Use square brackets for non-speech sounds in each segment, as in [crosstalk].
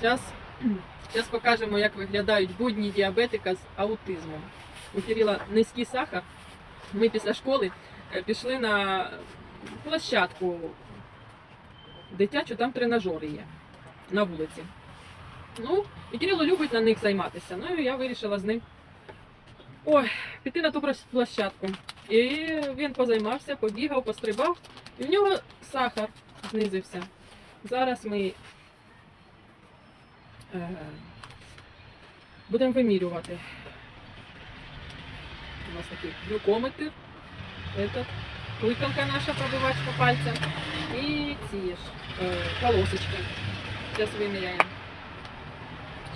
Зараз, [clears throat] зараз покажемо, як виглядають будні діабетика з аутизмом. У Кирила низький сахар. Ми після школи е, пішли на площадку дитячу, там тренажери є на вулиці. Ну, і Кирило любить на них займатися. Ну і я вирішила з ним ой, піти на ту площадку. І він позаймався, побігав, пострибав, і в нього сахар знизився. Зараз ми будемо вимірювати. У нас такий глюкометр, этот, наша пробивачка пальцем і ці ж е, полосочки. Зараз виміряємо.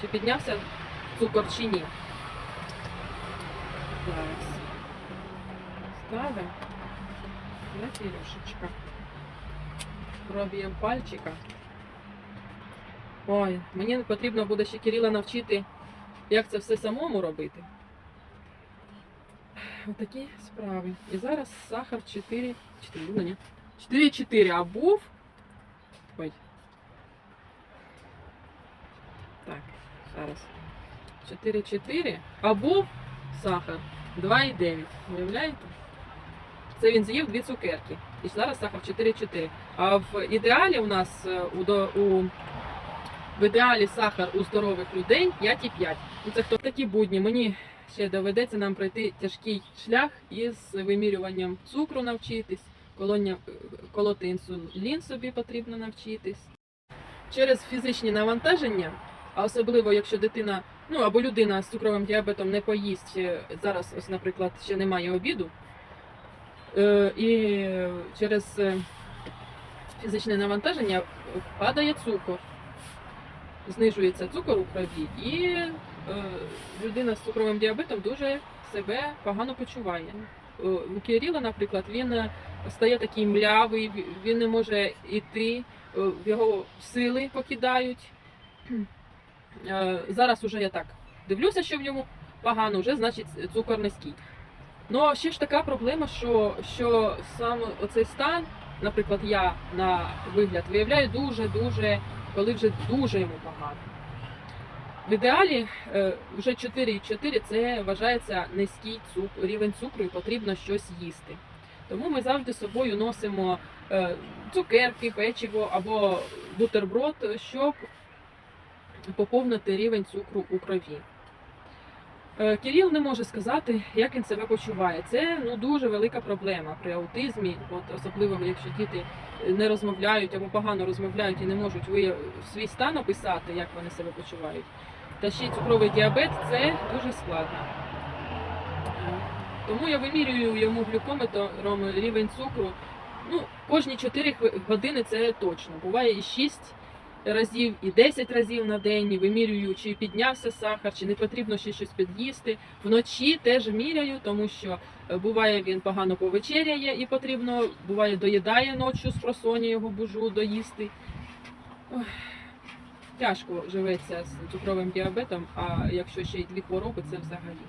Чи піднявся цукор чи ні. Зараз. Ставимо. На філюшечка. Проб'ємо пальчика. Ой, мені потрібно буде ще Кирила навчити, як це все самому робити. Отакі справи. І зараз сахар 4. 4, ну ні. 4,4, а був. Ой. Так, зараз. 4,4, а був сахар 2,9. Уявляєте? Це він з'їв дві цукерки. І зараз сахар 4,4. А в ідеалі у нас е, у, у в ідеалі сахар у здорових людей 5,5. Ну це хто такі будні. Мені ще доведеться нам пройти тяжкий шлях із вимірюванням цукру навчитись, колоння, колоти інсулін собі потрібно навчитись. Через фізичні навантаження, а особливо якщо дитина, ну або людина з цукровим діабетом не поїсть, е, зараз, ось, наприклад, ще немає обіду, е, і через е, фізичне навантаження падає цукор знижується цукор у крові, і е, людина з цукровим діабетом дуже себе погано почуває. Е, У Кирила, наприклад, він е, стає такий млявий, він не може йти, е, його сили покидають. Зараз уже я так дивлюся, що в ньому погано, вже значить цукор низький. Ну ще ж така проблема, що, що сам оцей стан, наприклад, я на вигляд виявляю дуже-дуже коли вже дуже йому погано. В ідеалі е, вже 4,4 це вважається низький цукр, рівень цукру і потрібно щось їсти. Тому ми завжди з собою носимо е, цукерки, печиво або бутерброд, щоб поповнити рівень цукру у крові. Е, Кирил не може сказати, як він себе почуває. Це ну, дуже велика проблема при аутизмі, от, особливо якщо діти не розмовляють або погано розмовляють і не можуть ви свій стан описати, як вони себе почувають. Та ще й цукровий діабет це дуже складно. Тому я вимірюю йому глюкометром рівень цукру. Ну, кожні 4 хви- години це точно. Буває і 6 разів, і 10 разів на день. І Вимірюю, чи піднявся сахар, чи не потрібно ще щось під'їсти. Вночі теж міряю, тому що Е, Буває, він погано повечеряє і потрібно, буває, доїдає ночі з просоні його бужу доїсти. Тяжко живеться з цукровим діабетом, а якщо ще й дві хвороби, це взагалі.